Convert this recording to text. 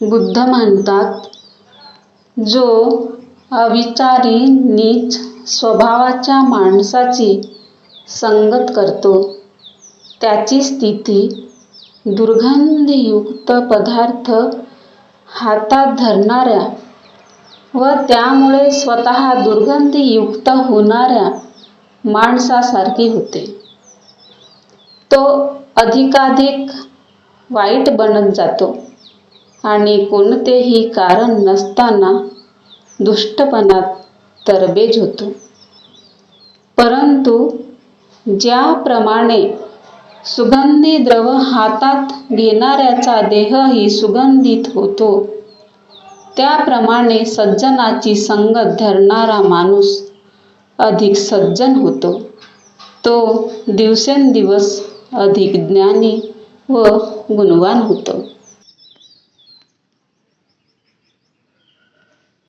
बुद्ध म्हणतात जो अविचारी नीच स्वभावाच्या माणसाची संगत करतो त्याची स्थिती दुर्गंधयुक्त पदार्थ हातात धरणाऱ्या व त्यामुळे स्वतः दुर्गंधयुक्त होणाऱ्या माणसासारखी होते. तो अधिकाधिक वाईट बनत जातो आणि कोणतेही कारण नसताना दुष्टपणात तरबेज होतो. परंतु ज्याप्रमाणे सुगंधी द्रव हातात घेणाऱ्याचा देहही सुगंधित होतो त्याप्रमाणे सज्जनाची संगत धरणारा माणूस अधिक सज्जन होतो. तो दिवसेंदिवस अधिक ज्ञानी व गुणवान होतो.